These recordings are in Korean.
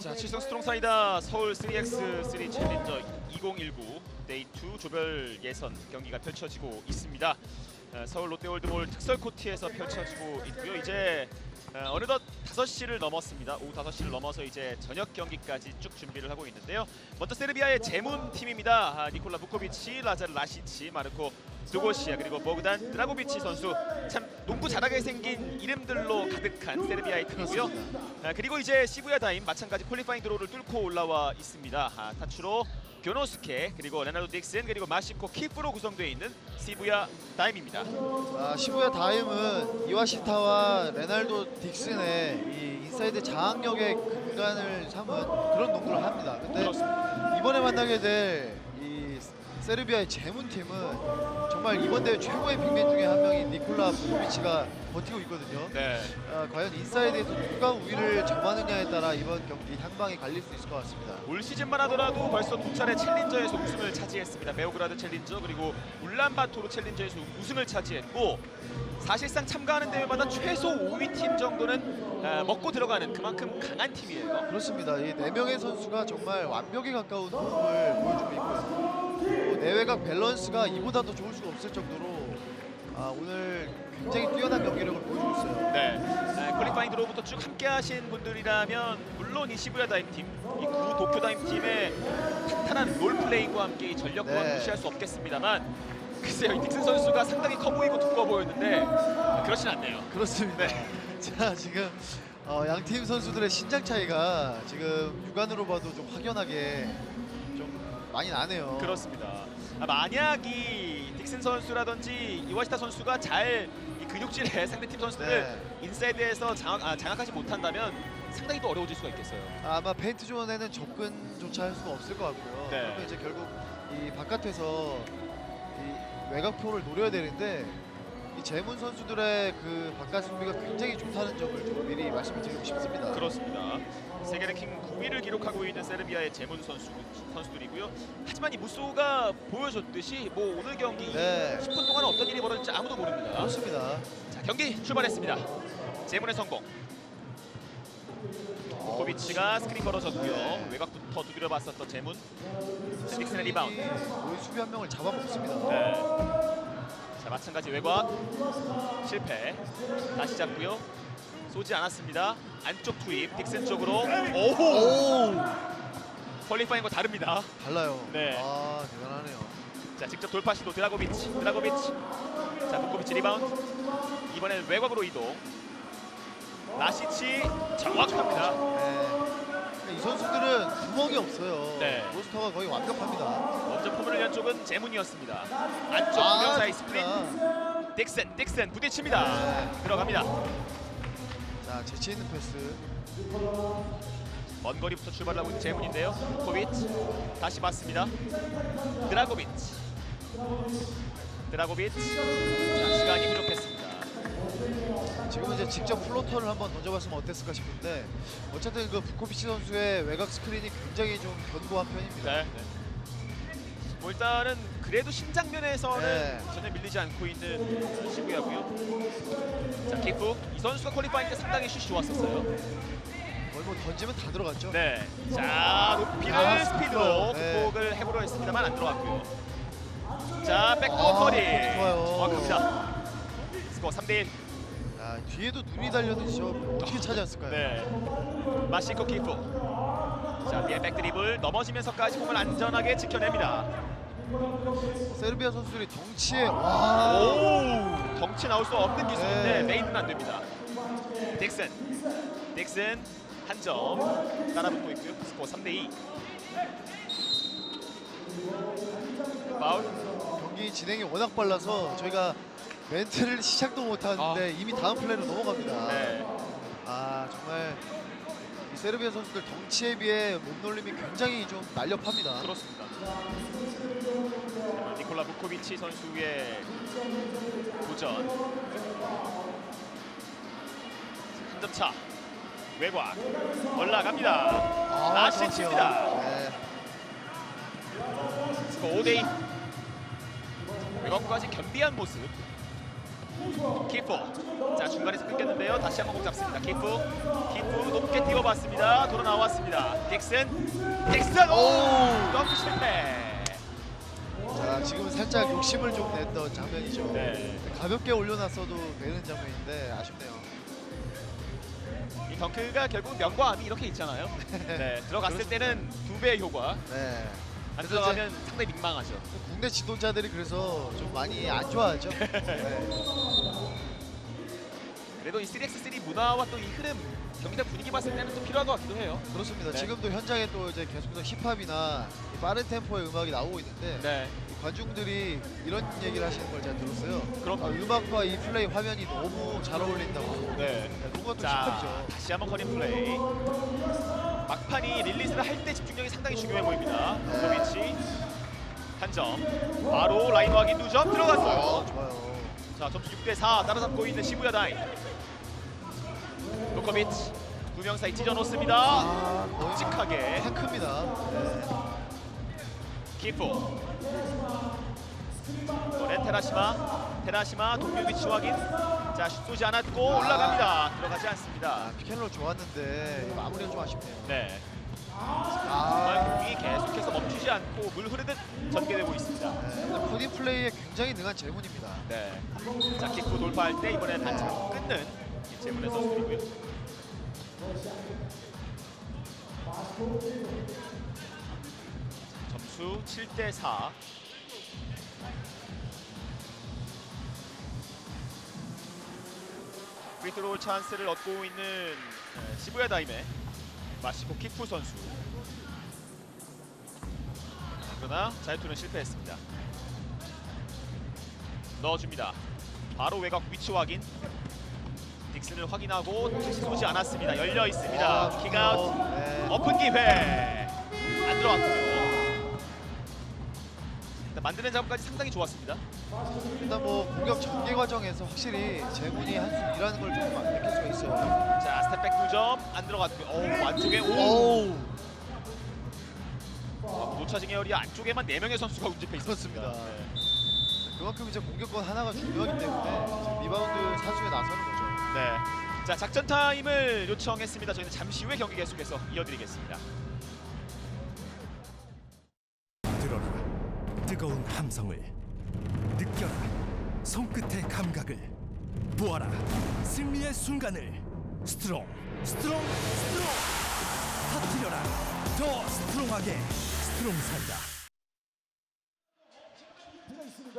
자, 칠성 스트롱사이다 서울 3x3 챌린저 2019 데이 2 조별 예선 경기가 펼쳐지고 있습니다. 어, 서울 롯데월드몰 특설 코트에서 펼쳐지고 있고요. 이제 어, 어느덧 5시를 넘었습니다. 오후 5시를 넘어서 이제 저녁 경기까지 쭉 준비를 하고 있는데요. 먼저 세르비아의 제문 팀입니다. 아, 니콜라 부코비치, 라자르 라시치, 마르코 두고시아 그리고 보그단 드라고비치 선수 참 농구 잘하게 생긴 이름들로 가득한 세르비아의 팀이고요. 아, 그리고 이제 시부야 다임 마찬가지 퀄리파잉 드로우를 뚫고 올라와 있습니다. 아, 타츠로 교노스케 그리고 레나르도 딕슨 그리고 마시코 키프로 구성되어 있는 시부야 다임입니다. 아, 시부야 다임은 이와시타와 레날도 딕슨의 이 인사이드 장악력의 근간을 삼은 그런 농구를 합니다. 근데 그렇습니다. 이번에 만나게 될 이 세르비아의 재문팀은 정말 이번 대회 최고의 빅맨 중에 한 명인 니콜라 부코비치가 버티고 있거든요. 네. 아, 과연 인사이드에서 누가 우위를 점하느냐에 따라 이번 경기 향방이 갈릴 수 있을 것 같습니다. 올 시즌만 하더라도 벌써 두 차례 챌린저에서 우승을 차지했습니다. 베오그라드 챌린저 그리고 울란바토르 챌린저에서 우승을 차지했고 사실상 참가하는 대회마다 최소 5위 팀 정도는 아, 먹고 들어가는 그만큼 강한 팀이에요. 그렇습니다. 이네 명의 선수가 정말 완벽에 가까운 호흡을 보여주고 있고요. 또 내외각 밸런스가 이보다 더 좋을 수가 없을 정도로 아, 오늘 굉장히 뛰어난 경기력을 보여주고 있어요. 네. 아, 퀄리파잉 드로우부터 쭉 함께 하신 분들이라면 물론 이 시부야 다임 팀, 이 구 도쿄 다임 팀의 탄탄한 롤플레이과 함께 이 전력과 네. 무시할 수 없겠습니다만 글쎄요, 이 딕슨 선수가 상당히 커 보이고 두꺼워 보였는데 아, 그렇진 않네요. 그렇습니다. 네. 자 지금 어, 양팀 선수들의 신장 차이가 지금 육안으로 봐도 좀 확연하게 좀 많이 나네요. 그렇습니다. 아, 만약 이 딕슨 선수라든지 이와시타 선수가 잘 이 근육질의 상대팀 선수들을 네. 인사이드에서 장악, 아, 장악하지 못한다면 상당히 또 어려워질 수가 있겠어요. 아마 페인트 존에는 접근조차 할 수가 없을 것 같고요. 네. 그러면 이제 결국 이 바깥에서 이 외곽포를 노려야 되는데 이 재문 선수들의 그 바깥 수비가 굉장히 좋다는 점을 좀 미리 말씀을 드리고 싶습니다. 그렇습니다. 세계 랭킹 9위를 기록하고 있는 세르비아의 제문 선수 선수들이고요. 하지만 이 무소가 보여줬듯이 뭐 오늘 경기 네. 10분 동안 어떤 일이 벌어질지 아무도 모릅니다. 그렇습니다. 자, 경기 출발했습니다. 제문의 성공. 고비치가 스크린 걸어졌고요. 네. 외곽부터 두드려 봤었던 제문. 딕슨의 리바운드. 우리 수비 한 명을 잡아먹습니다. 네. 자 마찬가지 외곽 실패. 다시 잡고요. 쏘지 않았습니다. 안쪽 투입 딕슨 쪽으로. 오호. 퀄리파잉과 다릅니다. 달라요. 네. 아 대단하네요. 자 직접 돌파 시도 드라고비치. 드라고비치. 자 부코비치 리바운드. 이번엔 외곽으로 이동. 라시치 정확합니다. 네. 이 선수들은 구멍이 없어요. 네. 로스터가 거의 완벽합니다. 먼저 포문을 연 쪽은 제문이었습니다. 안쪽 아, 두명 사이 스프린. 좋습니다. 딕슨 딕슨 부딪힙니다. 네. 들어갑니다. 자 재치 있는 패스. 먼 거리부터 출발하고 있는 제문인데요. 코비치 다시 봤습니다. 드라고비치. 드라고비치. 자, 시간이 부족했습니다. 지금은 이제 직접 플로터를 한번 던져봤으면 어땠을까 싶은데 어쨌든 그 부코비치 선수의 외곽 스크린이 굉장히 좀 견고한 편입니다. 네. 뭐 일단은 그래도 신장면에서는 네. 전혀 밀리지 않고 있는 시구야고요. 자, 키프 이 선수가 퀄리파잉 때 상당히 슛이 좋았었어요. 거의 뭐 던지면 다 들어갔죠. 네. 자, 높이를 아, 스피드로 네. 극복을 해보려 했습니다만 안 들어갔고요. 자, 백도어 아, 커리. 좋아요. 정확합니다. 스코어 3대1. 야, 뒤에도 눈이 달렸는지 저 어떻게 찾았을까요? 네. 마시코 키프. 자, 비에 백드리블 넘어지면서까지 공을 안전하게 지켜냅니다. 세르비아 선수들이 덩치에 와 오! 덩치 나올 수 없는 기술인데 네. 메인은 안 됩니다. 딕슨. 딕슨 한 점 따라붙고 있고요. 스코어 3대 2. 파울. 경기 진행이 워낙 빨라서 저희가 멘트를 시작도 못하는데 이미 다음 플레이로 넘어갑니다. 아. 네. 아 정말 이 세르비아 선수들 덩치에 비해 몸놀림이 굉장히 좀 날렵합니다. 그렇습니다. 니콜라 부코비치 선수의 도전. 한점 차. 외곽 올라갑니다. 아, 라시치입니다. 네. 스코어 5대 2. 외곽까지 겸비한 모습. 키프. 자 중간에서 끊겼는데요. 다시 한번 공 잡습니다. 키프. 키프 높게 띄워봤습니다. 돌아 나왔습니다. 딕슨. 딕슨. 오. 덩크 실패. 자 지금은 살짝 욕심을 좀 냈던 장면이죠. 네. 가볍게 올려놨어도 되는 장면인데 아쉽네요. 이 덩크가 결국 명과함이 이렇게 있잖아요. 네. 들어갔을 때는 두 배의 효과. 네. 안 그래서 들어가면 상당히 민망하죠. 국내 지도자들이 그래서 좀 많이 안 좋아하죠. 네. 그래도 이 3x3 문화와 또 이 흐름 경기장 분위기 봤을 때는 좀 필요한 것 같기도 해요. 그렇습니다. 네. 지금도 현장에 또 이제 계속해서 힙합이나 이 빠른 템포의 음악이 나오고 있는데 네. 이 관중들이 이런 얘기를 하시는 걸 제가 들었어요. 그럼 아, 음악과 이 플레이 화면이 너무 잘 어울린다고. 네. 네, 또 자, 힙합이죠. 다시 한번 커닝 플레이. 막판이 릴리즈를 할 때 집중력이 상당히 중요해 보입니다. 네. 노비치 한 점. 바로 라인 확인 두점 아, 들어갔어요. 좋아요. 자, 점수 6대 4 따라잡고 있는 시부야 다이. 노코비치 두 명 사이 찢어 놓습니다. 아, 묵직하게. 네. 키프. 이번엔 테라시마. 테라시마 동료 위치 확인. 자, 슛 쏘지 않았고 올라갑니다. 들어가지 않습니다. 아, 피켄롤 좋았는데 마무리가 좀 아쉽네요. 네. 아, 공이 계속해서 멈추지 않고 물 흐르듯 전개되고 있습니다. 네, 코디 플레이에 굉장히 능한 제문입니다. 네. 자, 킥프 돌파할 때 이번엔 한참 끊는 이재문의 선수이고요. 점수 7대 4. 프리트롤 찬스를 얻고 있는 네, 시부야 다임의 마시코 키프 선수. 그러나 자유투는 실패했습니다. 넣어줍니다. 바로 외곽 위치 확인. 딕슨을 확인하고 다시 쏘지 않았습니다. 열려 있습니다. 아, 킥아웃. 좋네요. 네. 오픈 기회. 안. 일단 만드는 작업까지 상당히 좋았습니다. 일단 뭐 공격 전개 과정에서 확실히 제문이 한수 일하는 걸좀 느낄 수가 있어요. 자 스텝백 2점 안 들어갔고요. 오 안쪽에 오. 어, 노차징 에어리아 안쪽에만 4명의 선수가 운집해 있었습니다. 네. 그만큼 이제 공격권 하나가 중요하기 때문에 리바운드 사수에 나서는 거죠. 네. 자 작전 타임을 요청했습니다. 저희는 잠시 후에 경기 계속해서 이어드리겠습니다. 함성을 느껴라. 손끝의 감각을 보아라. 승리의 순간을 스트롱 스트롱 스트롱 터뜨려라. 더 스트롱하게 스트롱 산다.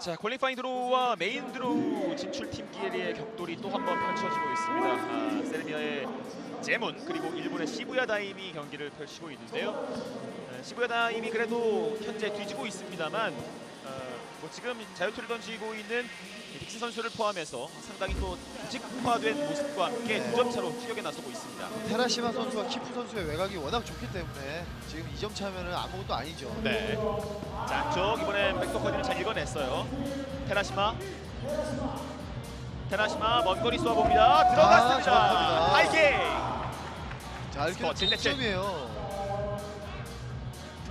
자 퀄리파잉 드로우와 메인 드로우 진출 팀 기회의 격돌이 또 한 번 펼쳐지고 있습니다. 아, 세르비아의 제문 그리고 일본의 시부야 다임이 경기를 펼치고 있는데요. 아, 시부야 다임이 그래도 현재 뒤지고 있습니다만 어, 뭐 지금 자유투를 던지고 있는 이 딕스 선수를 포함해서 상당히 또 조직화된 모습과 함께 두 점 차로 추격에 나서고 있습니다. 테라시마 선수와 키프 선수의 외곽이 워낙 좋기 때문에 지금 2점 차면은 아무것도 아니죠. 네. 자, 안쪽 이번엔 백도 커디를 잘 읽어냈어요. 테라시마. 테라시마 먼 거리 쏘아봅니다. 아, 들어갔습니다. 하이킥. 자 이렇게 스코어 칠대 칠. 동점이에요.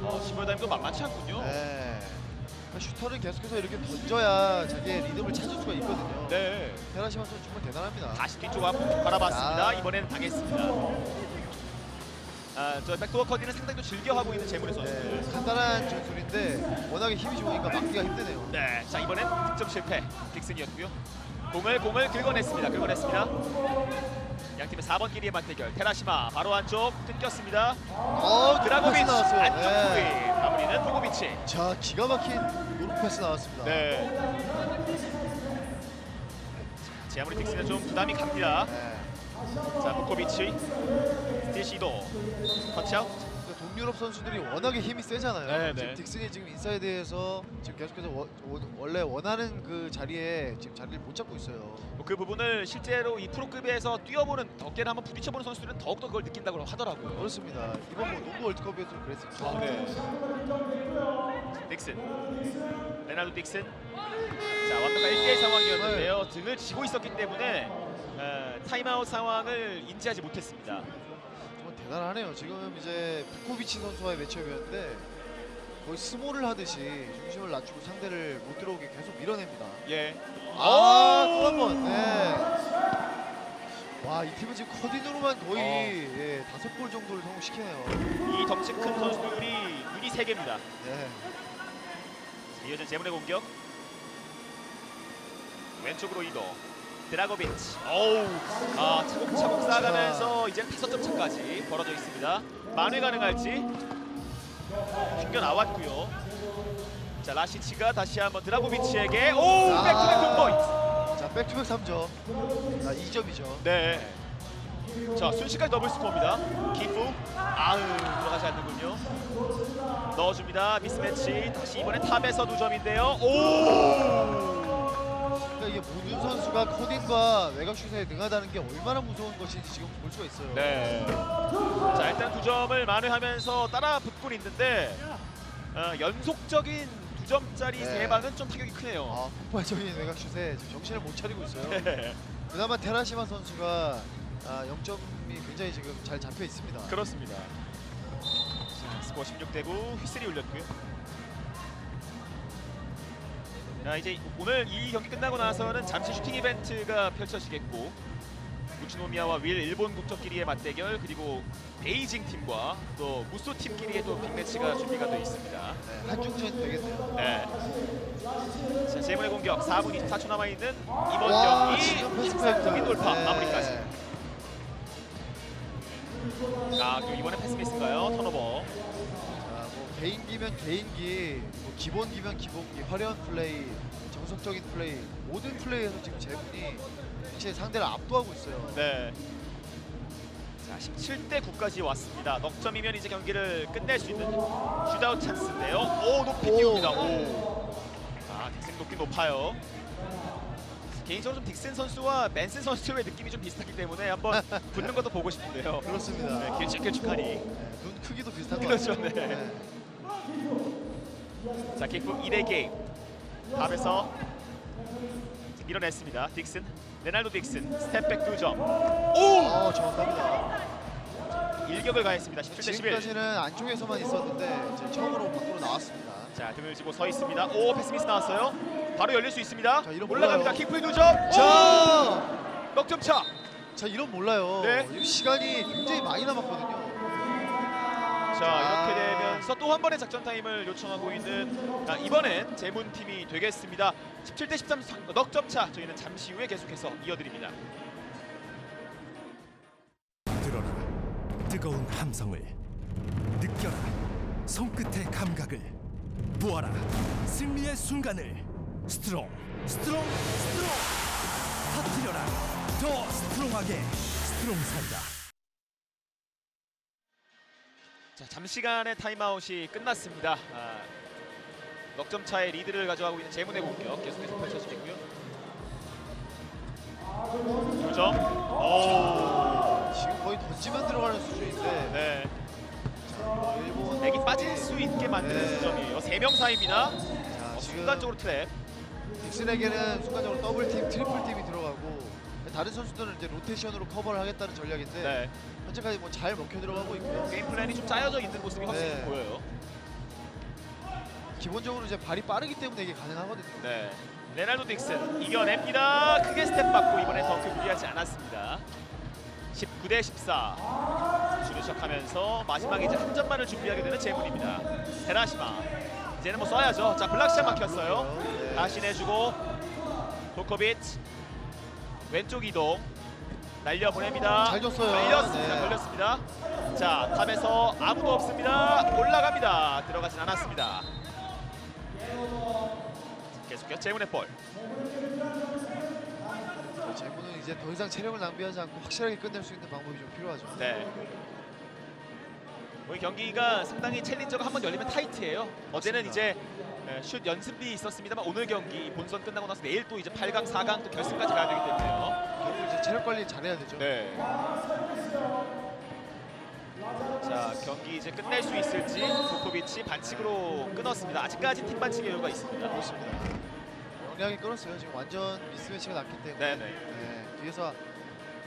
어, 시버다임도 만만치 않군요. 네. 그러니까 슈터를 계속해서 이렇게 던져야 자기의 리듬을 찾을 수가 있거든요. 네. 테라시마 선수 정말 대단합니다. 다시 뒤쪽 앞 바라봤습니다. 아. 이번에는 당했습니다. 아, 저 백도어 커디는 상당히 또 즐겨하고 있는 재물의 선수. 네, 간단한 전술인데 워낙에 힘이 좋으니까 막기가 힘드네요. 네, 자 이번엔 득점 실패. 딕슨이었고요. 공을 공을 긁어냈습니다. 긁어냈습니다. 양 팀의 4번 끼리의 맞대결. 테라시마 바로 안쪽 끊겼습니다. 어, 드라고비치 패스 나왔어요. 안쪽 네. 후위 마무리는 보고비치. 자, 기가 막힌 노루 패스 나왔습니다. 네. 제 아무리 딕슨은 좀 부담이 갑니다. 네. 자 보코비치 스틸 시도 터치아웃. 동유럽 선수들이 워낙에 힘이 세잖아요. 네, 지금 네. 딕슨이 지금 인사이드에서 지금 계속해서 워- 원- 원래 원하는 그 자리에 지금 자리를 못 잡고 있어요. 뭐그 부분을 실제로 이 프로급에서 뛰어보는 어깨를 한번 부딪혀보는 선수들은 더욱더 그걸 느낀다고 하더라고요. 그렇습니다. 이번 뭐 농구 월드컵에서도 그랬습니다. 아, 네. 딕슨 레나도 딕슨 자 완벽한 1대1 상황이었는데요 등을 쥐고 있었기 때문에 어, 타임아웃 상황을 인지하지 못했습니다 대단하네요. 지금 이제 부코비치 선수와의 매치업이었는데 거의 스몰을 하듯이 중심을 낮추고 상대를 못 들어오게 계속 밀어냅니다. 예. 아, 오! 또한 번. 네. 와, 이 팀은 지금 커딘으로만 거의 어. 예, 다섯 골 정도를 성공시키네요. 이 덩치 큰 선수들이 눈이 세 개입니다. 네. 이어진 제문의 공격. 왼쪽으로 이동. 드라고비치. 어우, 아 차곡차곡 쌓아가면서 이제 다섯 점 차까지 벌어져 있습니다. 만회 가능할지. 튕겨 나왔고요. 자 라시치가 다시 한번 드라고비치에게 오 아. 백투백 득포인트. 자, 백투백 3점. 자, 2점이죠. 네. 자 순식간 더블 스코어입니다. 기프 아우 들어가지 않는군요. 넣어줍니다. 미스매치 다시 이번엔 탑에서 두 점인데요. 오. 이게 모든 선수가 커딘과 외곽 슛에 능하다는 게 얼마나 무서운 것인지 지금 볼 수가 있어요. 네. 자 일단 두 점을 만회하면서 따라 붙고 있는데 어, 연속적인 두 점짜리 네. 세 방은 좀 타격이 크네요. 아, 폭발적인 외곽 슛에 지금 정신을 못 차리고 있어요. 네. 그나마 테라시마 선수가 아, 0점이 굉장히 지금 잘 잡혀 있습니다. 그렇습니다. 자, 스코어 16대 9 휘슬이 울렸고요. 자 이제 오늘 이 경기 끝나고 나서는 잠시 슈팅 이벤트가 펼쳐지겠고 우치노미아와 윌 일본 국적끼리의 맞대결 그리고 베이징 팀과 또 무소 팀끼리의 또 빅매치가 준비가 되어 있습니다. 네, 한중전 되겠네요. 네. 자 제문의 공격 4분 24초 남아 있는 이번 와, 경기 페인트. 돌파 네. 마무리까지. 아 이번에 패스 미스인가요? 턴오버. 개인기면 개인기, 뭐 기본기면 기본기, 화려한 플레이, 정석적인 플레이, 모든 플레이에서 지금 제군이 확실히 상대를 압도하고 있어요. 네. 자 17대 9까지 왔습니다. 넉 점이면 이제 경기를 끝낼 수 있는 슈다웃 찬스인데요. 오 높이 오. 띄웁니다. 오. 아 딕슨 높긴 높아요. 개인적으로 좀 딕슨 선수와 맨슨 선수의 느낌이 좀 비슷하기 때문에 한번 붙는 것도 보고 싶은데요. 그렇습니다. 네, 길쭉길쭉하니. 네, 눈 크기도 비슷한 것 그렇죠, 같아요. 네. 자 킥북 2대 게임. 탑에서 밀어냈습니다. 딕슨, 레날도 딕슨, 스텝백 2점. 오! 어, 정확합니다. 일격을 가했습니다. 17대 11. 지금까지는 안쪽에서만 있었는데 이제 처음으로 밖으로 나왔습니다. 자 등을 지고 서 있습니다. 오 패스 미스 나왔어요. 바로 열릴 수 있습니다. 자, 이런 올라갑니다. 몰라요. 킥풀 2점. 자, 자, 넉점 차. 자 이런 몰라요. 네. 지금 시간이 굉장히 많이 남았거든요. 자 아. 이렇게 되면서 또 한 번의 작전 타임을 요청하고 있는 아, 이번엔 제문 팀이 되겠습니다. 17 대 13 넉점 차. 저희는 잠시 후에 계속해서 이어드립니다. 들어라. 뜨거운 함성을. 느껴라. 손끝의 감각을. 모아라. 승리의 순간을. 스트롱 스트롱 스트롱. 터뜨려라. 더 스트롱하게. 스트롱 산다 자 잠시간의 타임아웃이 끝났습니다. 아, 넉점 차의 리드를 가져가고 있는 제문의 공격 계속해서 펼쳐지겠고요. 2점. 오. 지금 거의 던지면 들어가는 수준인데 네. 일본 맥이 빠질 수 있게 만드는 네. 수점이에요. 세 명 사이입니다. 자, 어, 지금 순간적으로 트랩. 딕슨에게는 순간적으로 더블 팀, 트리플 팀이 들어가고 다른 선수들은 이제 로테이션으로 커버를 하겠다는 전략인데 네. 현재까지 뭐 잘 먹혀 들어가고 있고요. 게임 플랜이 좀 짜여져 있는 모습이 확실히 네. 보여요. 기본적으로 이제 발이 빠르기 때문에 이게 가능하거든요. 네. 레날도 딕슨 이겨냅니다. 크게 스텝 받고 이번에 덩크 무리하지 않았습니다. 19 대 14. 수를 시작하면서 마지막에 이제 한 점만을 준비하게 되는 제문입니다. 테라시마. 이제는 뭐 써야죠. 자 블락샷 막혔어요. 네. 다시 내주고 도코비치 왼쪽 이동 날려 보냅니다. 잘 줬어요. 걸렸습니다. 네. 걸렸습니다. 자 탑에서 아무도 없습니다. 올라갑니다. 들어가진 않았습니다. 계속해서 제문의 볼. 자, 제구는 이제 더 이상 체력을 낭비하지 않고 확실하게 끝낼 수 있는 방법이 좀 필요하죠. 네. 오늘 경기가 상당히 챌린저가 한번 열리면 타이트해요. 어제는. 이제 에, 슛 연습이 있었습니다만 오늘 경기 본선 끝나고 나서 내일 또 이제 8강, 4강 또 결승까지 가야 되기 때문에요. 결국 이제 체력 관리 잘해야 되죠. 네. 자 경기 이제 끝낼 수 있을지 도코비치 반칙으로 끊었습니다. 아직까지 팀 반칙 여유가 있습니다. 그렇습니다. 영리하게 끌었어요. 지금 완전 미스매치가 났기 때문에 네네. 네, 뒤에서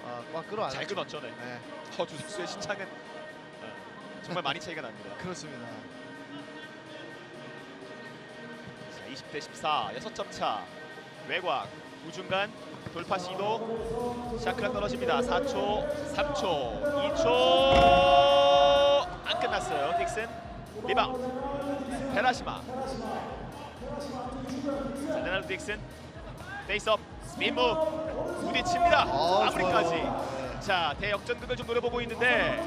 아, 꽉 끌어안았죠. 잘 끊었죠, 네. 네, 신장은 어, 정말 많이 차이가 납니다. 그렇습니다. 20대 14 6점 차 외곽 우중간 돌파 시도 샤크가 떨어집니다 4초 3초 2초 안 끝났어요 딕슨 리바운드 베라시마 자 레나르도 딕슨 페이스업 스피무 부딪힙니다 아, 마무리까지 좋아요. 네. 자 대역전극을 좀 노려보고 있는데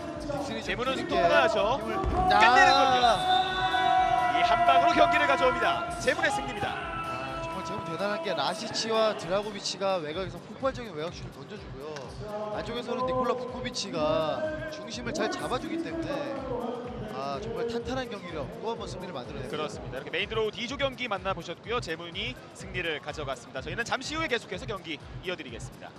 재무는. 힘을- 끝내는군요. 아, 이한 방으로 경기를 가져옵니다 재문의 승리입니다 아, 정말 제일 대단한 게 라시치와 드라고비치가 외곽에서 폭발적인 외곽슛을 던져주고요. 안쪽에서는 니콜라 부코비치가 중심을 잘 잡아주기 때문에 아 정말 탄탄한 경기력 또 한 번 승리를 만들어내요. 그렇습니다. 이렇게 메인 드로우 D조 경기 만나보셨고요. 재문이 승리를 가져갔습니다. 저희는 잠시 후에 계속해서 경기 이어드리겠습니다.